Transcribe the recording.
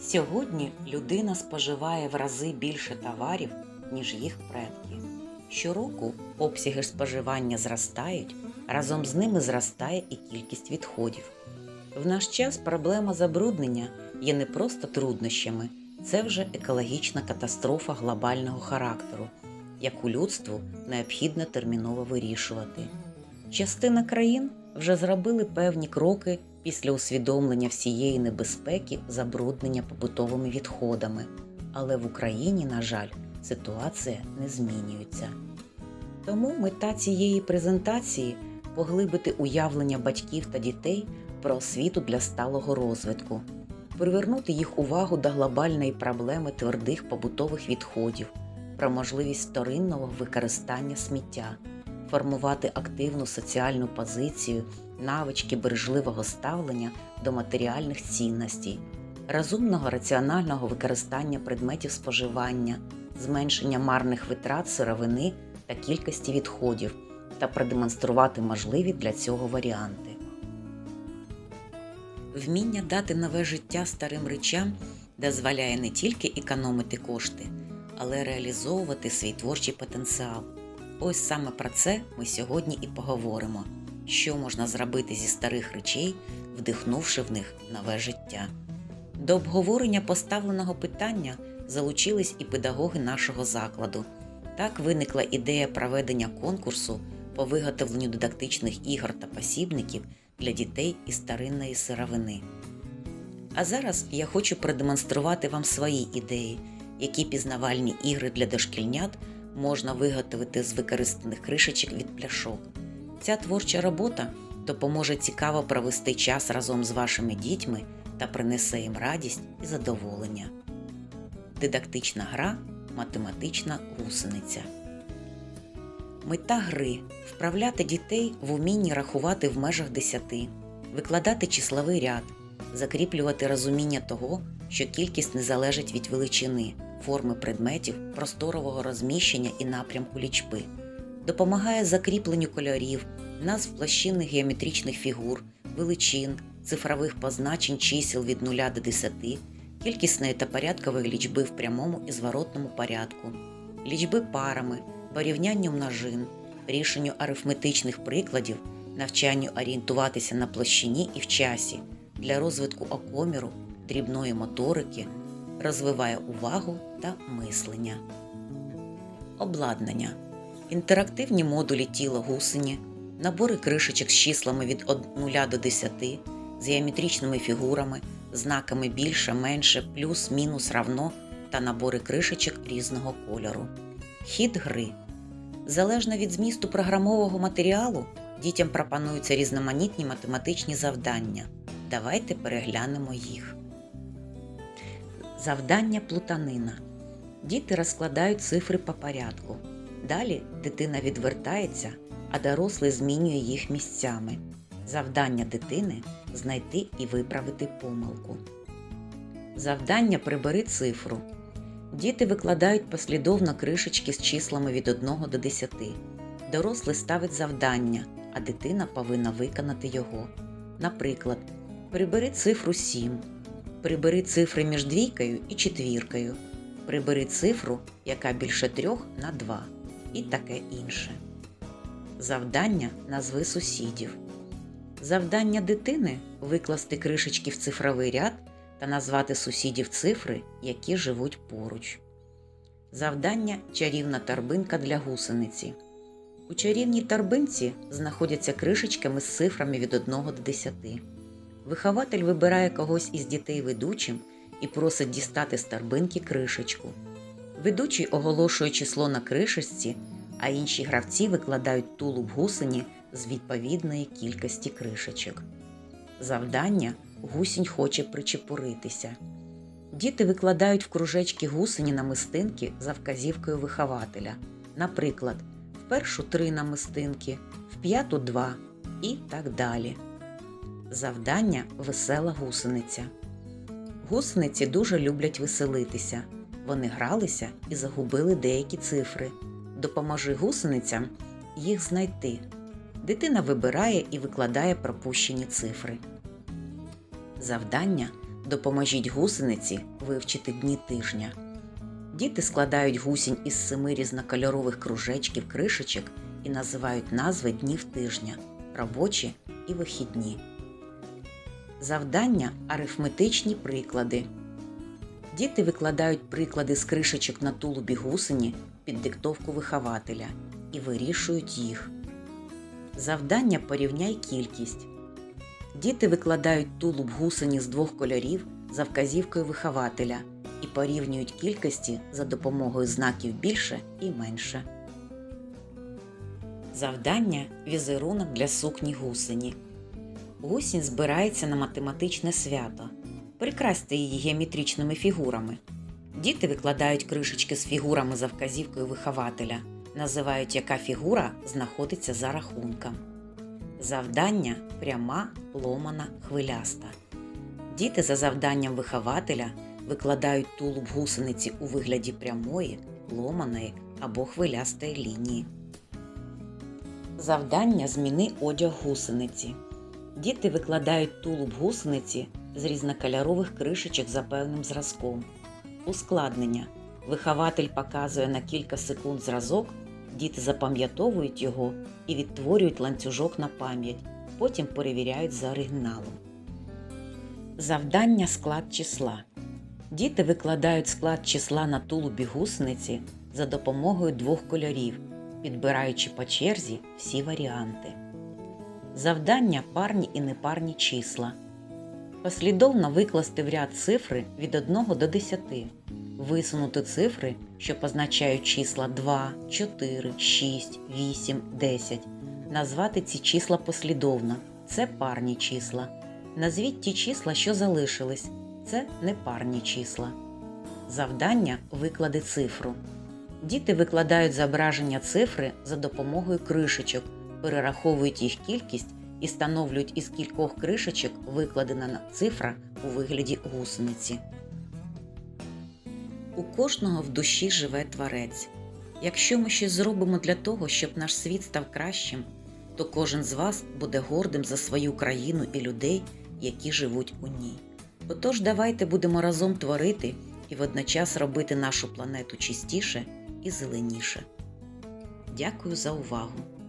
Сьогодні людина споживає в рази більше товарів, ніж їх предки. Щороку обсяги споживання зростають, разом з ними зростає і кількість відходів. В наш час проблема забруднення є не просто труднощами, це вже екологічна катастрофа глобального характеру, яку людству необхідно терміново вирішувати. Частина країн вже зробили певні кроки після усвідомлення всієї небезпеки забруднення побутовими відходами, але в Україні, на жаль, ситуація не змінюється. Тому мета цієї презентації поглибити уявлення батьків та дітей про освіту для сталого розвитку, привернути їх увагу до глобальної проблеми твердих побутових відходів, про можливість вторинного використання сміття, формувати активну соціальну позицію, навички бережливого ставлення до матеріальних цінностей, розумного раціонального використання предметів споживання, зменшення марних витрат сировини та кількості відходів та продемонструвати можливі для цього варіанти. Вміння дати нове життя старим речам дозволяє не тільки економити кошти, але реалізовувати свій творчий потенціал. Ось саме про це ми сьогодні і поговоримо, що можна зробити зі старих речей, вдихнувши в них нове життя. До обговорення поставленого питання залучились і педагоги нашого закладу. Так виникла ідея проведення конкурсу по виготовленню дидактичних ігор та посібників для дітей із старинної сировини. А зараз я хочу продемонструвати вам свої ідеї, які пізнавальні ігри для дошкільнят можна виготовити з використаних кришечок від пляшок. Ця творча робота допоможе цікаво провести час разом з вашими дітьми та принесе їм радість і задоволення. Дидактична гра математична гусениця. Мета гри вправляти дітей в умінні рахувати в межах десяти, викладати числовий ряд, закріплювати розуміння того, що кількість не залежить від величини, форми предметів, просторового розміщення і напрямку лічби, допомагає закріпленню кольорів, назв площинних геометричних фігур, величин, цифрових позначень чисел від 0 до 10, кількісної та порядкової лічби в прямому і зворотному порядку, лічби парами, порівнянню множин, рішенню арифметичних прикладів, навчанню орієнтуватися на площині і в часі для розвитку окоміру, дрібної моторики, розвиває увагу та мислення. Обладнання. Інтерактивні модулі тіла гусені, набори кришечок з числами від 0 до 10, з геометричними фігурами, знаками більше, менше, плюс, мінус, равно та набори кришечок різного кольору. Хід гри. Залежно від змісту програмового матеріалу, дітям пропонуються різноманітні математичні завдання. Давайте переглянемо їх. Завдання плутанина. Діти розкладають цифри по порядку. Далі дитина відвертається, а дорослий змінює їх місцями. Завдання дитини знайти і виправити помилку. Завдання прибери цифру. Діти викладають послідовно кришечки з числами від 1 до 10. Дорослий ставить завдання, а дитина повинна виконати його. Наприклад, прибери цифру 7, прибери цифри між двійкою і четвіркою, прибери цифру, яка більше трьох на 2 і таке інше. Завдання назви сусідів. Завдання дитини викласти кришечки в цифровий ряд та назвати сусідів цифри, які живуть поруч. Завдання чарівна торбинка для гусениці. У чарівній торбинці знаходяться кришечками з цифрами від 1 до 10. Вихователь вибирає когось із дітей ведучим і просить дістати з торбинки кришечку. Ведучий оголошує число на кришечці, а інші гравці викладають тулуб гусені з відповідної кількості кришечок. Завдання гусінь хоче причепуритися. Діти викладають в кружечки гусені намистинки за вказівкою вихователя. Наприклад, в першу три намистинки, в п'яту два і так далі. Завдання весела гусениця. Гусениці дуже люблять веселитися. Вони гралися і загубили деякі цифри. Допоможи гусеницям їх знайти. Дитина вибирає і викладає пропущені цифри. Завдання Допоможіть гусениці вивчити дні тижня. Діти складають гусінь із семи різнокольорових кружечків кришечок і називають назви днів тижня робочі і вихідні. Завдання арифметичні приклади. Діти викладають приклади з кришечок на тулубі гусені під диктовку вихователя і вирішують їх. Завдання порівняй кількість. Діти викладають тулуб гусені з двох кольорів за вказівкою вихователя і порівнюють кількості за допомогою знаків більше і менше. Завдання візерунок для сукні гусені. Гусінь збирається на математичне свято. Прикрасьте її геометричними фігурами. Діти викладають кришечки з фігурами за вказівкою вихователя, називають, яка фігура знаходиться за рахунком. Завдання пряма, ломана, хвиляста. Діти за завданням вихователя викладають тулуб гусениці у вигляді прямої, ломаної або хвилястої лінії. Завдання зміни одяг гусениці. Діти викладають тулуб гусениці з різнокольорових кришечок за певним зразком. Ускладнення. Вихователь показує на кілька секунд зразок, діти запам'ятовують його і відтворюють ланцюжок на пам'ять, потім перевіряють за оригіналом. Завдання склад числа. Діти викладають склад числа на тулубі гусениці за допомогою двох кольорів, підбираючи по черзі всі варіанти. Завдання парні і непарні числа. Послідовно викласти в ряд цифри від 1 до 10. Висунути цифри, що позначають числа 2, 4, 6, 8, 10. Назвати ці числа послідовно. Це парні числа. Назвіть ті числа, що залишились. Це непарні числа. Завдання виклади цифру. Діти викладають зображення цифри за допомогою кришечок, перераховують їх кількість і встановлюють із кількох кришечок викладена цифра у вигляді гусениці. У кожного в душі живе творець. Якщо ми щось зробимо для того, щоб наш світ став кращим, то кожен з вас буде гордим за свою країну і людей, які живуть у ній. Отож, давайте будемо разом творити і водночас робити нашу планету чистіше і зеленіше. Дякую за увагу!